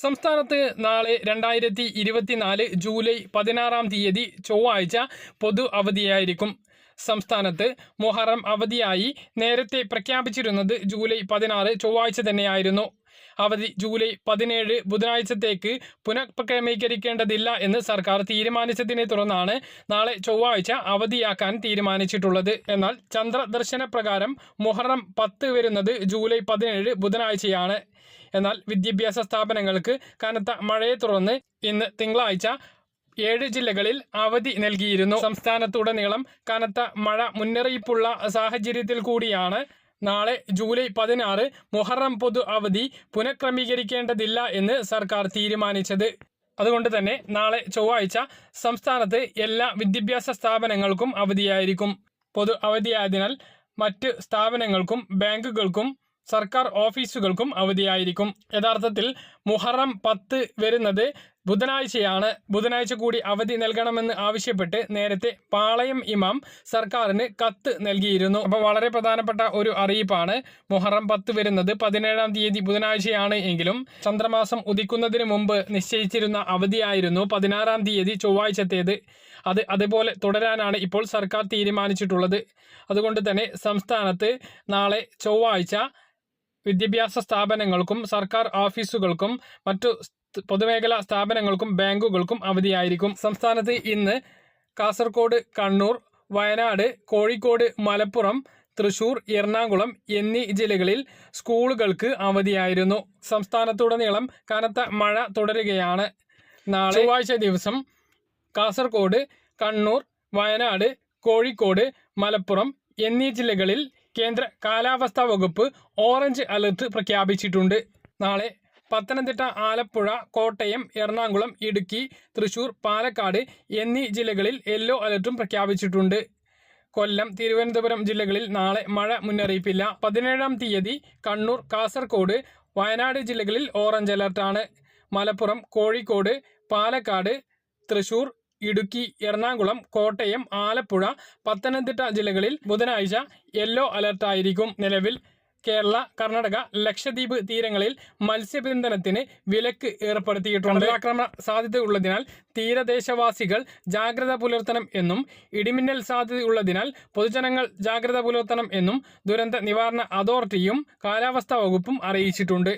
സംസ്ഥാനത്ത് നാളെ രണ്ടായിരത്തി ഇരുപത്തിനാല് ജൂലൈ പതിനാറാം തീയതി ചൊവ്വാഴ്ച പൊതു അവധിയായിരിക്കും. സംസ്ഥാനത്ത് മുഹറം അവധിയായി നേരത്തെ പ്രഖ്യാപിച്ചിരുന്നത് ജൂലൈ പതിനാറ് ചൊവ്വാഴ്ച തന്നെയായിരുന്നു. അവധി ജൂലൈ പതിനേഴ് ബുധനാഴ്ചത്തേക്ക് പുനഃക്രമീകരിക്കേണ്ടതില്ല എന്ന് സർക്കാർ തീരുമാനിച്ചതിനെ തുടർന്നാണ് നാളെ ചൊവ്വാഴ്ച അവധിയാക്കാൻ തീരുമാനിച്ചിട്ടുള്ളത്. എന്നാൽ ചന്ദ്രദർശന പ്രകാരം മുഹറം പത്ത് വരുന്നത് ജൂലൈ പതിനേഴ് ബുധനാഴ്ചയാണ്. എന്നാൽ വിദ്യാഭ്യാസ സ്ഥാപനങ്ങൾക്ക് കനത്ത മഴയെ തുടർന്ന് ഇന്ന് തിങ്കളാഴ്ച ഏഴ് ജില്ലകളിൽ അവധി നൽകിയിരുന്നു. സംസ്ഥാനത്തുടനീളം കനത്ത മഴ മുന്നറിയിപ്പുള്ള സാഹചര്യത്തിൽ കൂടിയാണ് നാളെ ജൂലൈ പതിനാറ് മുഹറം പൊതു അവധി പുനഃക്രമീകരിക്കേണ്ടതില്ല എന്ന് സർക്കാർ തീരുമാനിച്ചത്. അതുകൊണ്ട് തന്നെ നാളെ ചൊവ്വാഴ്ച സംസ്ഥാനത്ത് എല്ലാ വിദ്യാഭ്യാസ സ്ഥാപനങ്ങൾക്കും അവധിയായിരിക്കും. പൊതു അവധിയായതിനാൽ മറ്റ് സ്ഥാപനങ്ങൾക്കും ബാങ്കുകൾക്കും സർക്കാർ ഓഫീസുകൾക്കും അവധിയായിരിക്കും. യഥാർത്ഥത്തിൽ മുഹറം പത്ത് വരുന്നത് ബുധനാഴ്ചയാണ് ബുധനാഴ്ച കൂടി അവധി നൽകണമെന്ന് ആവശ്യപ്പെട്ട് നേരത്തെ പാളയം ഇമാം സർക്കാരിന് കത്ത് നൽകിയിരുന്നു. അപ്പോൾ വളരെ പ്രധാനപ്പെട്ട ഒരു അറിയിപ്പാണ്. മുഹറം പത്ത് വരുന്നത് പതിനേഴാം തീയതി ബുധനാഴ്ചയാണ് എങ്കിലും ചന്ദ്രമാസം ഉദിക്കുന്നതിന് മുമ്പ് നിശ്ചയിച്ചിരുന്ന അവധിയായിരുന്നു പതിനാറാം തീയതി ചൊവ്വാഴ്ചത്തേത്. അത് അതുപോലെ തുടരാനാണ് ഇപ്പോൾ സർക്കാർ തീരുമാനിച്ചിട്ടുള്ളത്. അതുകൊണ്ട് തന്നെ സംസ്ഥാനത്ത് നാളെ ചൊവ്വാഴ്ച വിദ്യാഭ്യാസ സ്ഥാപനങ്ങൾക്കും സർക്കാർ ഓഫീസുകൾക്കും മറ്റു പൊതുമേഖലാ സ്ഥാപനങ്ങൾക്കും ബാങ്കുകൾക്കും അവധിയായിരിക്കും. സംസ്ഥാനത്ത് ഇന്ന് കാസർഗോഡ് കണ്ണൂർ വയനാട് കോഴിക്കോട് മലപ്പുറം തൃശൂർ എറണാകുളം എന്നീ ജില്ലകളിൽ സ്കൂളുകൾക്ക് അവധിയായിരുന്നു. സംസ്ഥാനത്തുടനീളം കനത്ത മഴ തുടരുകയാണ്. നാളെ ചൊവ്വാഴ്ച ദിവസം കാസർഗോഡ് കണ്ണൂർ വയനാട് കോഴിക്കോട് മലപ്പുറം എന്നീ ജില്ലകളിൽ കേന്ദ്ര കാലാവസ്ഥാ വകുപ്പ് ഓറഞ്ച് അലർട്ട് പ്രഖ്യാപിച്ചിട്ടുണ്ട്. നാളെ പത്തനംതിട്ട ആലപ്പുഴ കോട്ടയം എറണാകുളം ഇടുക്കി തൃശൂർ പാലക്കാട് എന്നീ ജില്ലകളിൽ യെല്ലോ അലർട്ടും പ്രഖ്യാപിച്ചിട്ടുണ്ട്. കൊല്ലം തിരുവനന്തപുരം ജില്ലകളിൽ നാളെ മഴ മുന്നറിയിപ്പില്ല. പതിനേഴാം തീയതി കണ്ണൂർ കാസർഗോഡ് വയനാട് ജില്ലകളിൽ ഓറഞ്ച് അലർട്ടാണ്. മലപ്പുറം കോഴിക്കോട് പാലക്കാട് തൃശൂർ ഇടുക്കി എറണാകുളം കോട്ടയം ആലപ്പുഴ പത്തനംതിട്ട ജില്ലകളിൽ ബുധനാഴ്ച യെല്ലോ അലർട്ടായിരിക്കും നിലവിൽ. കേരള കർണാടക ലക്ഷദ്വീപ് തീരങ്ങളിൽ മത്സ്യബന്ധനത്തിന് വിലക്ക് ഏർപ്പെടുത്തിയിട്ടുണ്ട്. ആക്രമണ സാധ്യതയുള്ളതിനാൽ തീരദേശവാസികൾ ജാഗ്രത പുലർത്തണം എന്നും ഇടിമിന്നൽ സാധ്യതയുള്ളതിനാൽ പൊതുജനങ്ങൾ ജാഗ്രത പുലർത്തണം എന്നും ദുരന്ത നിവാരണ അതോറിറ്റിയും കാലാവസ്ഥാ വകുപ്പും അറിയിച്ചിട്ടുണ്ട്.